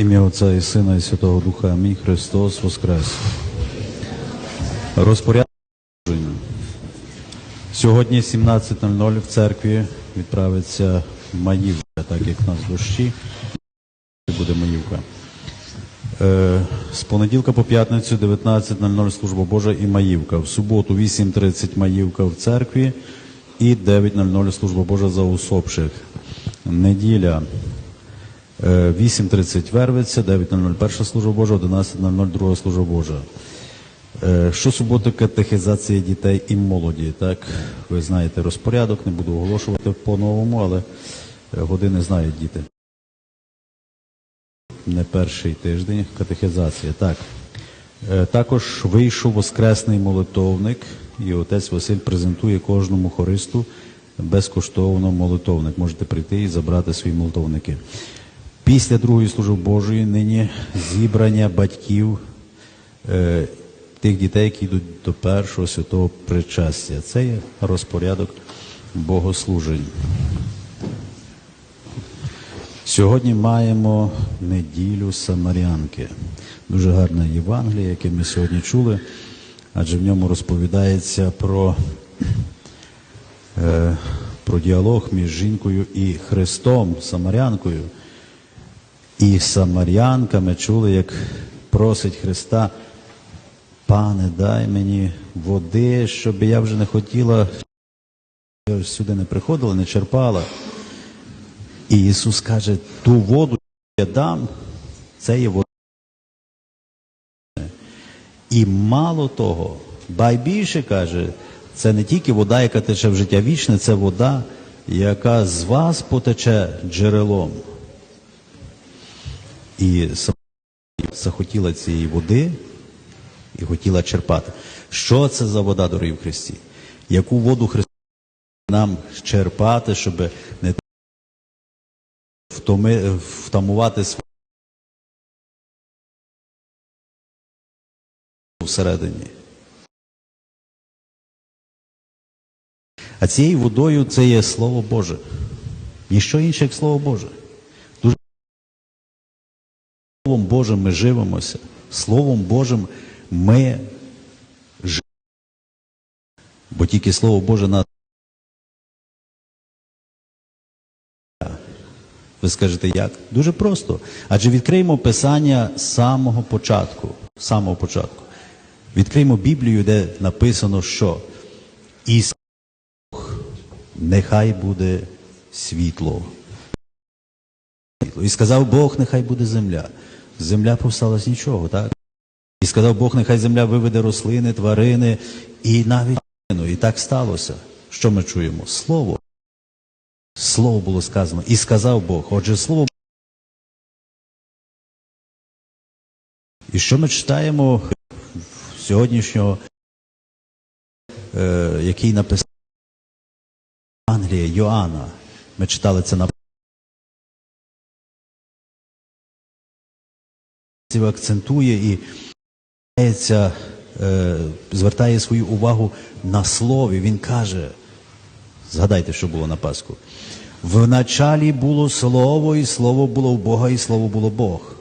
Ім'я Отця і Сина і Святого Духа. Амінь. Христос Воскрес. Розпорядження. Сьогодні 17.00 в церкві відправиться Маївка, так як в нас дощі. Буде Маївка. Е, З понеділка по п'ятницю 19.00 служба Божа і Маївка. В суботу 8.30 Маївка в церкві і 9.00 служба Божа за усопших. Неділя 8.30 Вервиця, 9.00 перша служба Божа, 11.00 друга служба Божа. Е, Щосуботи катехізація дітей і молоді. Так, ви знаєте розпорядок, не буду оголошувати по-новому, але е, години знають діти. Не перший тиждень катехізація. Так. Е, Також вийшов воскресний молитовник, і отець Василь презентує кожному хористу безкоштовно молитовник. Можете прийти і забрати свої молитовники. Після другої служби Божої нині зібрання батьків е, тих дітей, які йдуть до першого святого причастя. Це є розпорядок богослужень. Сьогодні маємо неділю Самарянки. Дуже гарне Євангеліє, яке ми сьогодні чули, адже в ньому розповідається про, е, про діалог між жінкою і Христом, Самарянкою. І Самарянка ми чули, як просить Христа, пане, дай мені води, щоб я вже не хотіла, я сюди не приходила, не черпала. І Ісус каже, ту воду я дам, це є вода. І мало того, бай більше каже, це не тільки вода, яка тече в життя вічне, це вода, яка з вас потече джерелом. І сама захотіла цієї води і хотіла черпати. Що це за вода, дорогі в Христі? Яку воду Христос нам черпати, щоб не втоми, втамувати свою всередині. А цією водою це є Слово Боже. Ніщо інше, як Слово Боже. Словом Божим ми живемося. Словом Божим ми живемо. Бо тільки Слово Боже нас. Ви скажете, як? Дуже просто. Адже відкриємо Писання з самого початку. З самого початку. Відкриємо Біблію, де написано, що і нехай буде світло. І сказав Бог, нехай буде земля. Земля повстала з нічого, так? І сказав Бог, нехай земля виведе рослини, тварини і навіть. І так сталося. Що ми чуємо? Слово. Слово було сказано. І сказав Бог. Отже, слово. І що ми читаємо сьогоднішнього, е, який написав Англія, Йоанна. Ми читали це на акцентує і е, звертає свою увагу на слові. Він каже, згадайте, що було на Пасху. В началі було слово, і слово було в Бога, і слово було Бог.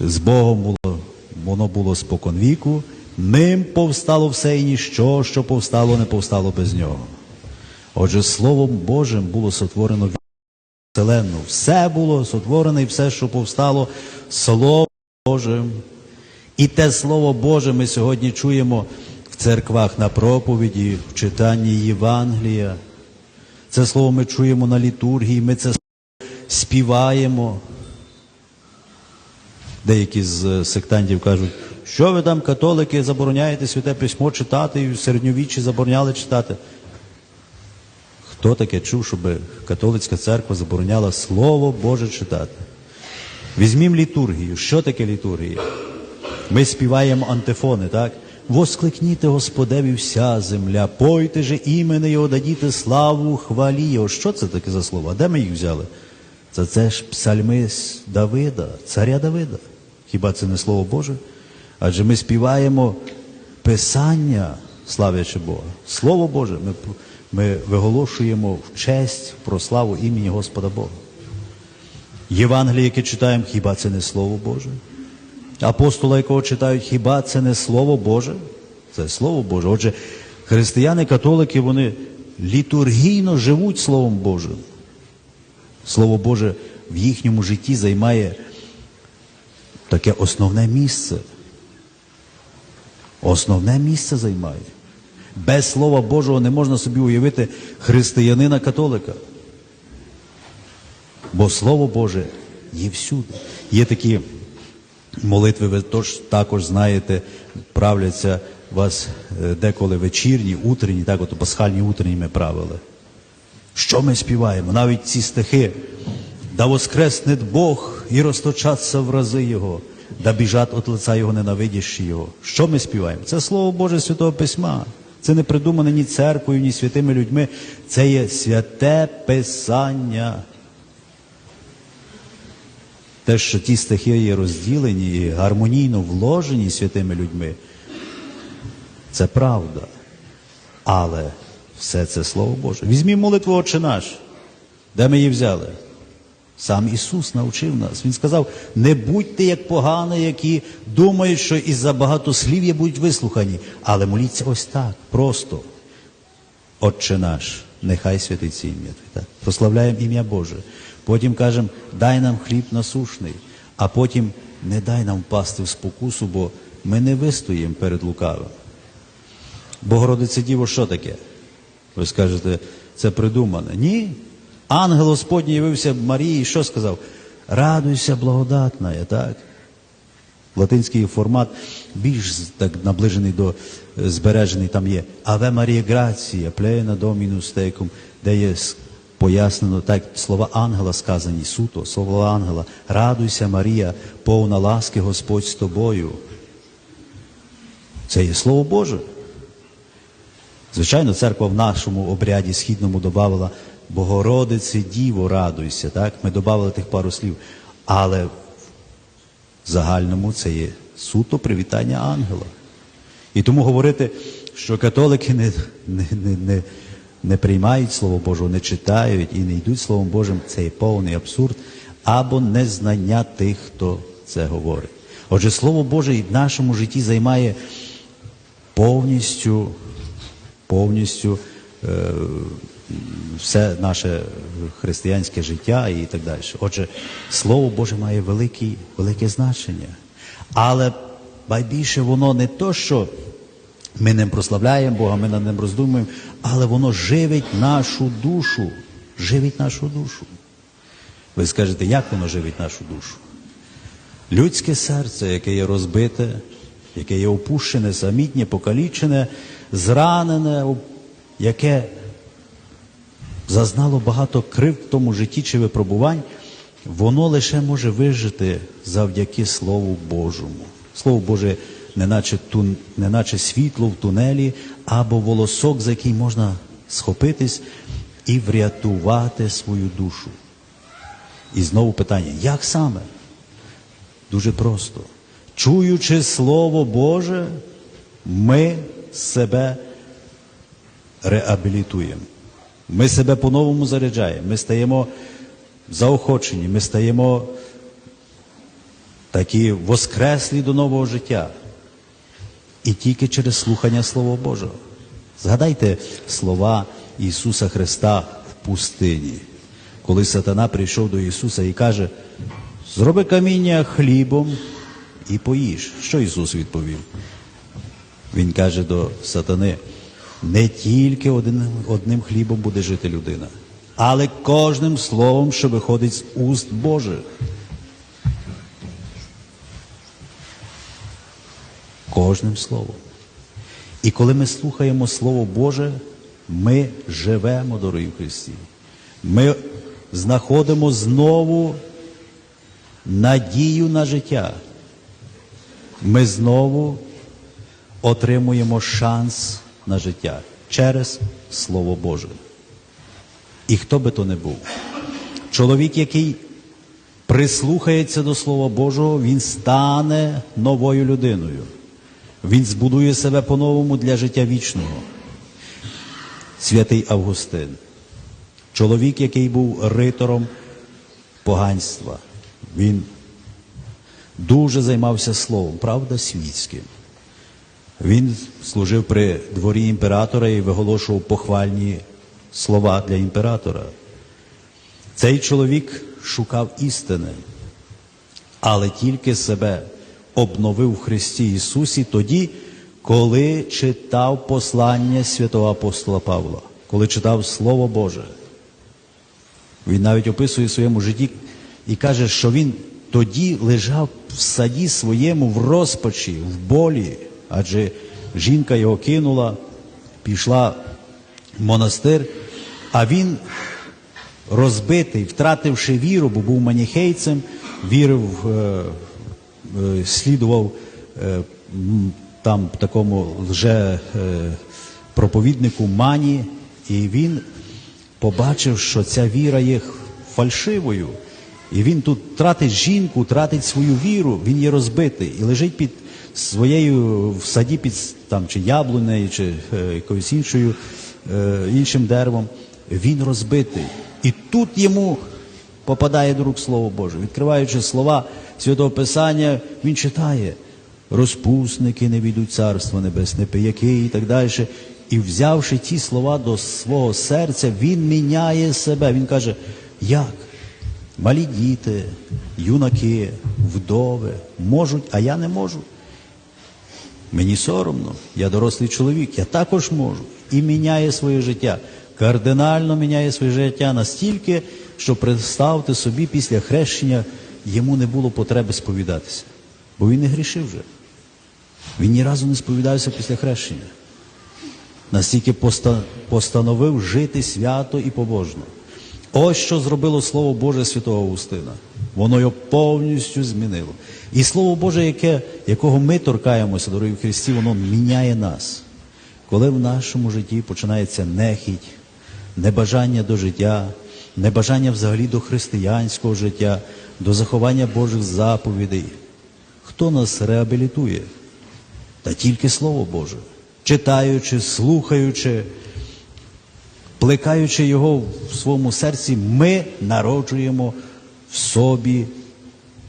З Богом було, воно було споконвіку, ним повстало все і ніщо, що повстало, не повстало без нього. Отже, Словом Божим було сотворено вселенну. Все було сотворене, і все, що повстало, Словом Божим. І те Слово Боже ми сьогодні чуємо в церквах на проповіді, в читанні Євангелія. Це слово ми чуємо на літургії, ми це співаємо. Деякі з сектантів кажуть, що ви там, католики, забороняєте святе письмо читати, і в середньовіччі забороняли читати. Хто таке чув, щоб католицька церква забороняла Слово Боже читати? Візьмімо літургію. Що таке літургія? Ми співаємо антифони, так? Воскликніте Господеві вся земля, пойте же імени Його, дадіте славу, хвалі Його. Що це таке за слова? Де ми їх взяли? Це це ж псальми Давида, царя Давида. Хіба це не Слово Боже? Адже ми співаємо Писання, славячи Бога. Слово Боже, ми, ми виголошуємо в честь про славу імені Господа Бога. Євангеліє, яке читаємо, хіба це не Слово Боже? Апостола, якого читають, хіба це не Слово Боже? Це Слово Боже. Отже, християни-католики, вони літургійно живуть Словом Божим. Слово Боже в їхньому житті займає таке основне місце. Основне місце займає. Без Слова Божого не можна собі уявити християнина-католика. Бо Слово Боже є всюди. Є такі молитви, ви також знаєте, правляться вас е, деколи вечірні, утренні, так от пасхальні утренні ми правили. Що ми співаємо? Навіть ці стихи. Да воскресне Бог і розточаться в рази Його, да біжать от лица Його ненавидящі Його. Що ми співаємо? Це Слово Боже Святого Письма. Це не придумане ні церквою, ні святими людьми. Це є святе Писання. Те, що ті стихи є розділені і гармонійно вложені святими людьми, це правда. Але все це Слово Боже. Візьмімо молитву Отче наш. Де ми її взяли? Сам Ісус навчив нас. Він сказав: не будьте як погані, які думають, що із-за багатослів'я будуть вислухані, але моліться ось так, просто. Отче наш, нехай святиться ім'я. Так? Прославляємо ім'я Боже. Потім кажемо, дай нам хліб насушний, а потім не дай нам впасти в спокусу, бо ми не вистоїмо перед лукавим. Богородице Діво, що таке? Ви скажете, це придумане. Ні. Ангел Господній явився Марії, і що сказав? Радуйся, благодатна, так? Латинський формат більш так наближений до е, збережений там є. Аве Марія Грація, плена домінус текум, де є пояснено так слова ангела сказані суто, слова ангела. Радуйся, Марія, повна ласки Господь з тобою. Це є Слово Боже. Звичайно, церква в нашому обряді східному додавала Богородице Діво, радуйся. Так? Ми додавали тих пару слів. Але в загальному це є суто привітання ангела. І тому говорити, що католики не, не, не, не, не приймають Слово Божого, не читають і не йдуть Словом Божим, це є повний абсурд або незнання тих, хто це говорить. Отже, Слово Боже і в нашому житті займає повністю, повністю е, все наше християнське життя і так далі. Отже, Слово Боже має великий, велике значення. Але найбільше воно не то, що ми ним прославляємо Бога, ми над ним роздумуємо, але воно живить нашу душу. Живить нашу душу. Ви скажете, як воно живить нашу душу? Людське серце, яке є розбите, яке є опущене, самітнє, покалічене, зранене, яке зазнало багато крив в тому житті чи випробувань, воно лише може вижити завдяки Слову Божому. Слово Боже, неначе, тун, неначе світло в тунелі або волосок, за який можна схопитись і врятувати свою душу. І знову питання, як саме? Дуже просто. Чуючи Слово Боже, ми себе реабілітуємо. Ми себе по-новому заряджаємо. Ми стаємо заохочені, ми стаємо такі воскреслі до нового життя. І тільки через слухання Слова Божого. Згадайте слова Ісуса Христа в пустині, коли сатана прийшов до Ісуса і каже, зроби каміння хлібом і поїж. Що Ісус відповів? Він каже до сатани, не тільки один, одним хлібом буде жити людина, але кожним словом, що виходить з уст Божих. Кожним словом. І коли ми слухаємо Слово Боже, ми живемо, дорогі в Христі. Ми знаходимо знову надію на життя. Ми знову отримуємо шанс на життя через Слово Боже. І хто би то не був, чоловік, який прислухається до Слова Божого, він стане новою людиною. Він збудує себе по-новому для життя вічного. Святий Августин, чоловік, який був ритором поганства. Він дуже займався словом, правда, світським. Він служив при дворі імператора і виголошував похвальні слова для імператора. Цей чоловік шукав істини, але тільки себе обновив в Христі Ісусі тоді, коли читав послання святого апостола Павла, коли читав Слово Боже. Він навіть описує в своєму житті і каже, що він тоді лежав в саді своєму в розпачі, в болі, адже жінка його кинула, пішла в монастир, а він розбитий, втративши віру, бо був маніхейцем, вірив, е, е, слідував е, там такому лже е, проповіднику Мані, і він побачив, що ця віра є фальшивою. І він тут тратить жінку, тратить свою віру, він є розбитий і лежить під своєю в саді під там чи яблунею, чи е, якоюсь іншою, е, іншим деревом. Він розбитий. І тут йому попадає до рук Слово Боже. Відкриваючи слова Святого Писання, він читає розпусники не війдуть царство небесне, пияки і так далі. І взявши ті слова до свого серця, він міняє себе. Він каже, як? Малі діти, юнаки, вдови можуть, а я не можу. Мені соромно, я дорослий чоловік, я також можу. І міняє своє життя. Кардинально міняє своє життя настільки, що представте собі, після хрещення йому не було потреби сповідатися. Бо він не грішив вже. Він ні разу не сповідався після хрещення. Настільки поста- постановив жити свято і побожно. Ось що зробило Слово Боже святого Августина. Воно його повністю змінило. І Слово Боже, яке, якого ми торкаємося, дорогі в Христі, воно міняє нас. Коли в нашому житті починається нехідь, небажання до життя, небажання взагалі до християнського життя, до заховання Божих заповідей, хто нас реабілітує? Та тільки Слово Боже, читаючи, слухаючи, плекаючи його в своєму серці, ми народжуємо в собі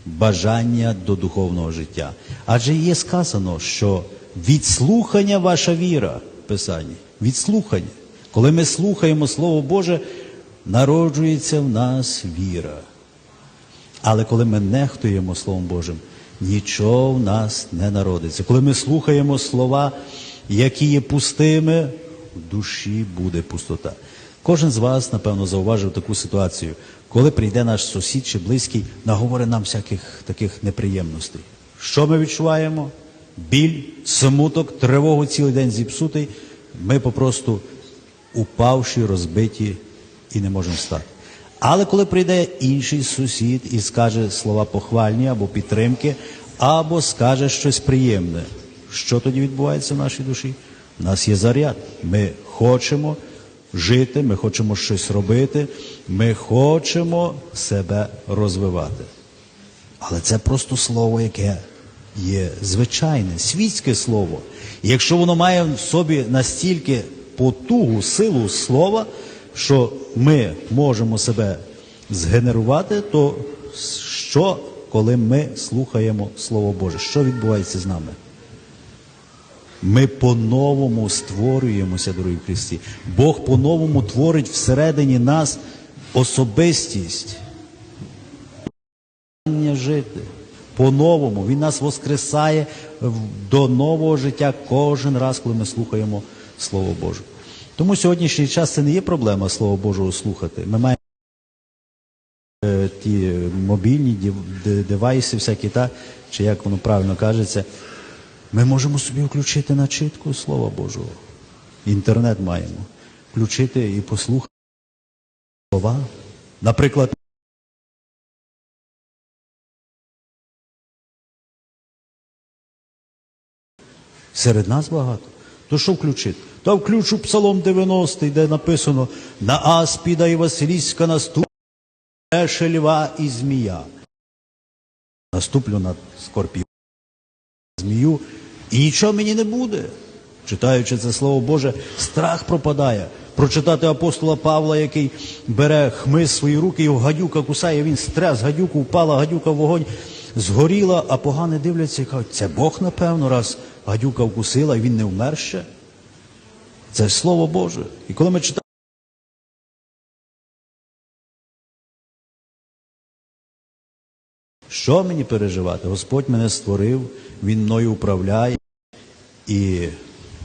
бажання до духовного життя. Адже є сказано, що від слухання ваша віра в Писанні, від слухання. Коли ми слухаємо Слово Боже, народжується в нас віра. Але коли ми нехтуємо Словом Божим, нічого в нас не народиться. Коли ми слухаємо слова, які є пустими, душі буде пустота. Кожен з вас, напевно, зауважив таку ситуацію, коли прийде наш сусід чи близький, наговорить нам всяких таких неприємностей. Що ми відчуваємо? Біль, смуток, тривогу цілий день зіпсутий. Ми попросту упавші, розбиті і не можемо встати. Але коли прийде інший сусід і скаже слова похвальні або підтримки, або скаже щось приємне, що тоді відбувається в нашій душі? У нас є заряд. Ми хочемо жити, ми хочемо щось робити, ми хочемо себе розвивати. Але це просто слово, яке є звичайне, світське слово. І якщо воно має в собі настільки потугу, силу слова, що ми можемо себе згенерувати, то що, коли ми слухаємо Слово Боже? Що відбувається з нами? Ми по-новому створюємося, дорогі Христі. Бог по-новому творить всередині нас особистість. Жити по-новому. Він нас воскресає до нового життя кожен раз, коли ми слухаємо Слово Боже. Тому сьогоднішній час це не є проблема Слова Божого слухати. Ми маємо е, ті мобільні девайси, всякі та, чи як воно правильно кажеться. Ми можемо собі включити начитку Слова Божого. Інтернет маємо. Включити і послухати слова. Наприклад, Серед нас багато. То що включити? Та включу Псалом 90, де написано на Аспіда і Василіська наступ льва і змія. Наступлю на скорпіона, змію, і нічого мені не буде. Читаючи це Слово Боже, страх пропадає. прочитати апостола Павла, який бере хмиз свої руки, його гадюка кусає, він стрес гадюку, впала гадюка в вогонь, згоріла, а погани дивляться і кажуть, це Бог, напевно, раз гадюка вкусила, і він не вмер ще. Це Слово Боже. І коли ми читаємо. Що мені переживати? Господь мене створив, Він мною управляє, і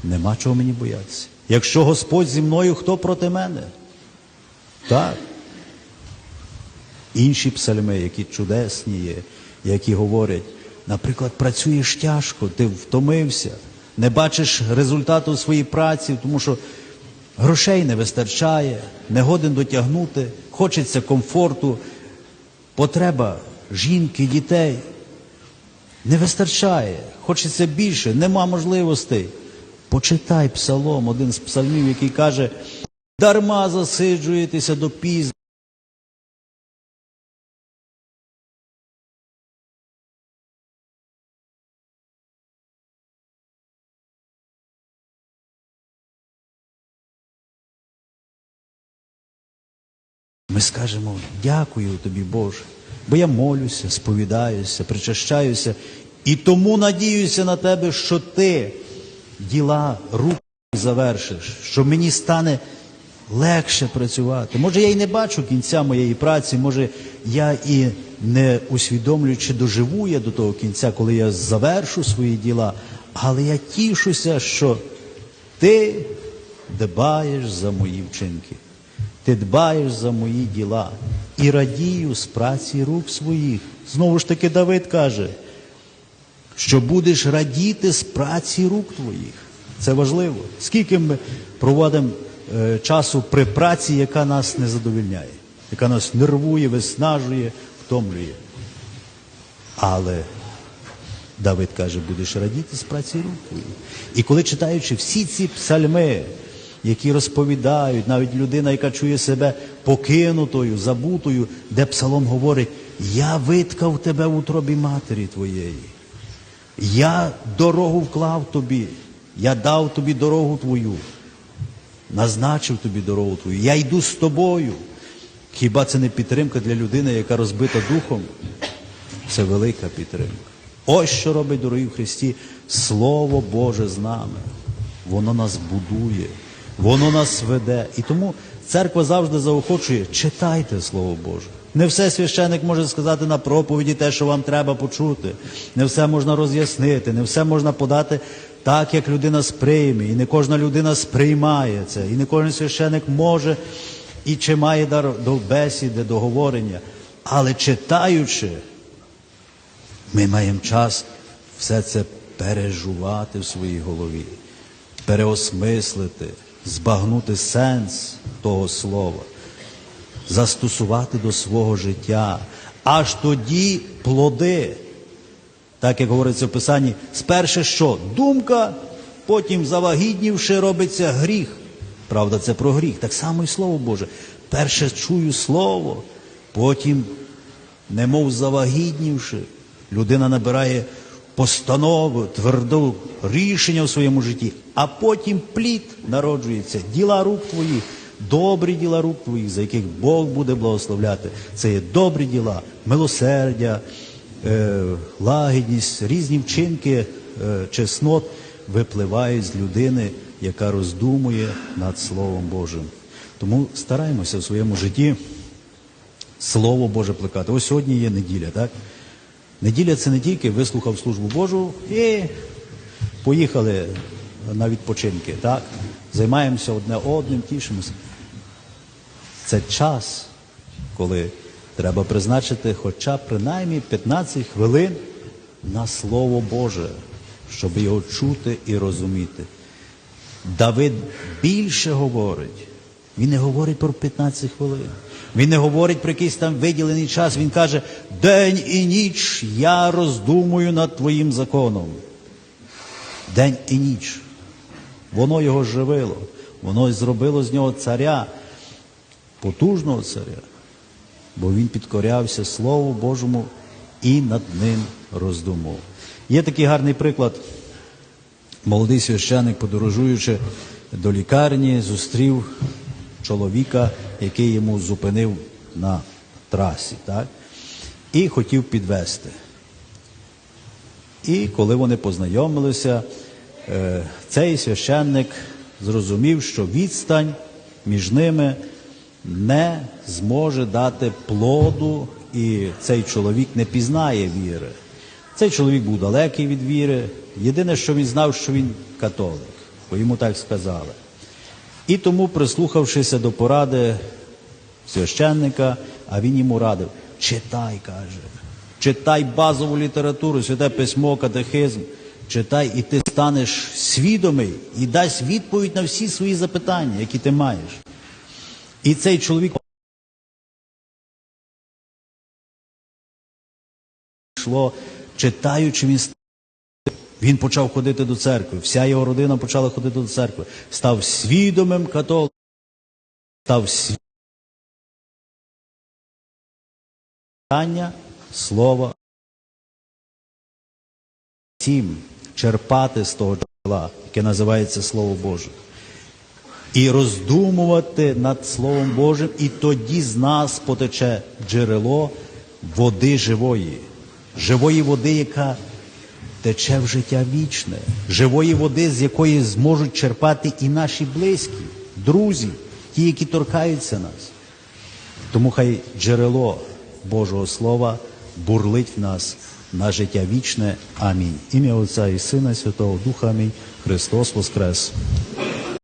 нема чого мені боятися. Якщо Господь зі мною, хто проти мене? Так. Інші псальми, які чудесні є, які говорять, наприклад, працюєш тяжко, ти втомився, не бачиш результату своєї праці, тому що грошей не вистачає, не годен дотягнути, хочеться комфорту, потреба жінки, дітей. Не вистачає, хочеться більше, нема можливостей. Почитай псалом, один з псалмів, який каже, дарма засиджуєтеся до пізно. Ми скажемо дякую тобі, Боже, бо я молюся, сповідаюся, причащаюся і тому надіюся на тебе, що ти діла рук завершиш, що мені стане легше працювати. Може, я і не бачу кінця моєї праці, може, я і не усвідомлюю, чи доживу я до того кінця, коли я завершу свої діла, але я тішуся, що ти дбаєш за мої вчинки. Ти дбаєш за мої діла і радію з праці рук своїх. Знову ж таки, Давид каже, що будеш радіти з праці рук твоїх. Це важливо. Скільки ми проводимо е, часу при праці, яка нас не задовільняє, яка нас нервує, виснажує, втомлює. Але Давид каже, будеш радіти з праці рук твоїх. І коли читаючи всі ці псальми, які розповідають, навіть людина, яка чує себе покинутою, забутою, де псалом говорить, я виткав тебе в утробі матері твоєї. Я дорогу вклав тобі, я дав тобі дорогу твою, назначив тобі дорогу твою, я йду з тобою. Хіба це не підтримка для людини, яка розбита духом? Це велика підтримка. Ось що робить дорогі в Христі. Слово Боже з нами. Воно нас будує, воно нас веде. І тому церква завжди заохочує, читайте Слово Боже. Не все священик може сказати на проповіді те, що вам треба почути. Не все можна роз'яснити, не все можна подати так, як людина сприйме. І не кожна людина сприймає це. І не кожен священик може і чи має дар до бесіди, до говорення. Але читаючи, ми маємо час все це пережувати в своїй голові, переосмислити, збагнути сенс того слова, застосувати до свого життя. Аж тоді плоди, так як говориться в Писанні, сперше що? Думка, потім завагітнівши, робиться гріх. Правда, це про гріх. Так само і Слово Боже. Перше чую Слово, потім, немов завагітнівши, людина набирає постанову, тверду рішення в своєму житті, а потім плід народжується, діла рук твоїх, добрі діла рук твоїх, за яких Бог буде благословляти. Це є добрі діла, милосердя, е, лагідність, різні вчинки, е, чеснот випливають з людини, яка роздумує над Словом Божим. Тому стараємося в своєму житті Слово Боже плекати. Ось сьогодні є неділя, так? Неділя це не тільки вислухав службу Божу і поїхали на відпочинки, так? Займаємося одне одним, тішимося. Це час, коли треба призначити хоча принаймні 15 хвилин на Слово Боже, щоб його чути і розуміти. Давид більше говорить. Він не говорить про 15 хвилин. Він не говорить про якийсь там виділений час. Він каже, день і ніч я роздумую над твоїм законом. День і ніч. Воно його живило, воно зробило з нього царя, потужного царя, бо він підкорявся Слову Божому і над ним роздумував. Є такий гарний приклад. Молодий священик, подорожуючи до лікарні, зустрів чоловіка, який йому зупинив на трасі, так? і хотів підвести. І коли вони познайомилися, цей священник зрозумів, що відстань між ними не зможе дати плоду, і цей чоловік не пізнає віри. Цей чоловік був далекий від віри. Єдине, що він знав, що він католик, бо йому так сказали. І тому, прислухавшися до поради священника, а він йому радив: читай, каже, читай базову літературу, святе письмо, катехизм, читай, і ти станеш свідомий і дасть відповідь на всі свої запитання, які ти маєш. І цей чоловік йшло, читаючи, він він почав ходити до церкви. Вся його родина почала ходити до церкви. Став свідомим католиком, став свідомим слова. Всім черпати з того джерела, яке називається Слово Боже. І роздумувати над Словом Божим, і тоді з нас потече джерело води живої, живої води, яка тече в життя вічне, живої води, з якої зможуть черпати і наші близькі, друзі, ті, які торкаються нас. Тому хай джерело Божого Слова бурлить в нас на життя вічне. Амінь. Ім'я Отця і Сина, і Святого Духа. Амінь. Христос Воскрес!